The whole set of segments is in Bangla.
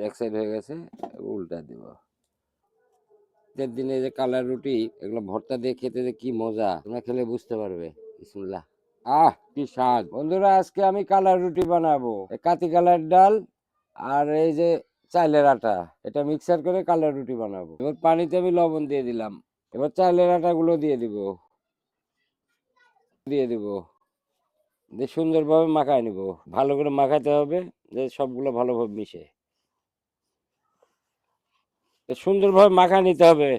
এক সাইড হয়ে গেছে উল্টা দিব। শীতের দিনে যে কালার রুটি, এগুলো ভর্তা দিয়ে খেতে যে কি মজা, তোমরা খেলে বুঝতে পারবে। বিসমিল্লাহ। আহ, কি স্বাদ। বন্ধুরা, আজকে আমি কালার রুটি বানাবো। কাতি কালার ডাল আর এই যে চাইলের আটা, এটা মিক্সার করে কালার রুটি বানাবো। এবার পানিতে আমি লবণ দিয়ে দিলাম। এবার চাইলের আটা গুলো দিয়ে দিব। দিয়ে দিব। দিয়ে সুন্দরভাবে মাখায় নিব। ভালো করে মাখাতে হবে, যে সবগুলো ভালোভাবে মিশে। তো সুন্দরভাবে মাখা নিতে হবে।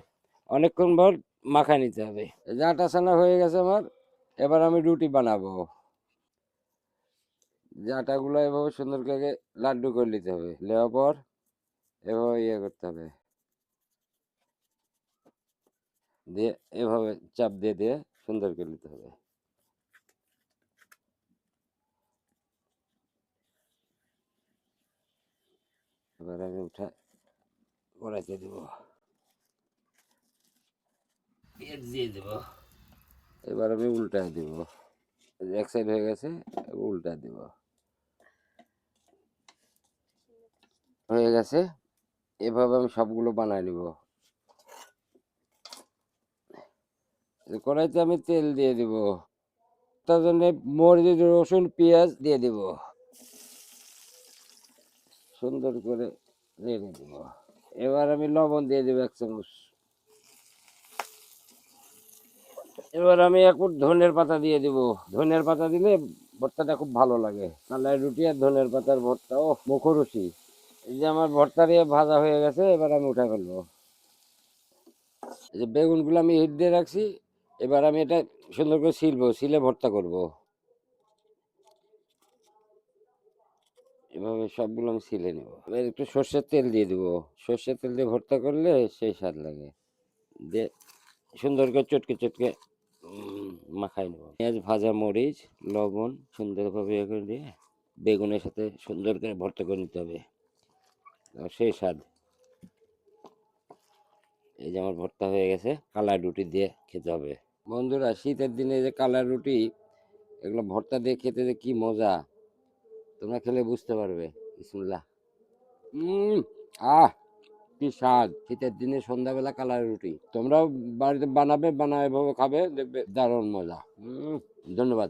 অনেকক্ষণ ভর মাখা নিতে হবে। যে ছানা হয়ে গেছে আমার, এবার আমি রুটি বানাবো। যে আটাগুলো এভাবে সুন্দর করে লাড্ডু করে নিতে হবে। নেওয়ার পর এভাবে ইয়ে করতে হবে। দিয়ে এভাবে চাপ দিয়ে দিয়ে সুন্দর করে নিতে হবে। এবার আমি উঠা কড়াইতে দেবো। পেঁয়াজ দিয়ে দেবো। এবার আমি উল্টায় দিব। এক সাইড হয়ে গেছে উল্টা দিব। হয়ে গেছে এভাবে আমি সবগুলো বানায় নিব। কড়াইতে আমি তেল দিয়ে দিব। তার জন্য মরিচ রসুন পেঁয়াজ দিয়ে দিব। সুন্দর করে রেখে দিব। এবার আমি লবণ দিয়ে দেবো এক চামচ। এবার আমি এক ফুট ধনের পাতা দিয়ে দিব। ধনের পাতা দিলে ভর্তাটা খুব ভালো লাগে। কালাই রুটি আর ধনের পাতার ভর্তা ও মুখরুচি। এই যে আমার ভর্তা দিয়ে ভাজা হয়ে গেছে, এবার আমি উঠে ফেলব। এই যে বেগুনগুলো আমি হিট দিয়ে রাখছি, এবার আমি এটা সুন্দর করে ছিলবো ছিলে ভর্তা করব। এভাবে সবগুলো আমি ছিলে নেব। এবার একটু সর্ষের তেল দিয়ে দেবো। সর্ষের তেল দিয়ে ভর্তা করলে সেই স্বাদ লাগে। দিয়ে সুন্দর করে চটকে চটকে মাখাই নেব। পেঁয়াজ, ভাজা, মরিচ, লবণ সুন্দরভাবে ইয়ে করে দিয়ে বেগুনের সাথে সুন্দর করে ভর্তা করে নিতে হবে। আর সেই স্বাদ। এই যে আমার ভর্তা হয়ে গেছে, কালার রুটি দিয়ে খেতে হবে। বন্ধুরা, শীতের দিনে যে কালার রুটি, এগুলো ভর্তা দিয়ে খেতে যে কি মজা! তোমরা খেলে বুঝতে পারবে। বিসমুল্লাহ। হুম আহ কি স্বাদ। শীতের দিনে সন্ধ্যাবেলা কালার রুটি। তোমরাও বাড়িতে বানাবে বানায় এভাবে খাবে দেখবে দারুণ মজা। হুম ধন্যবাদ।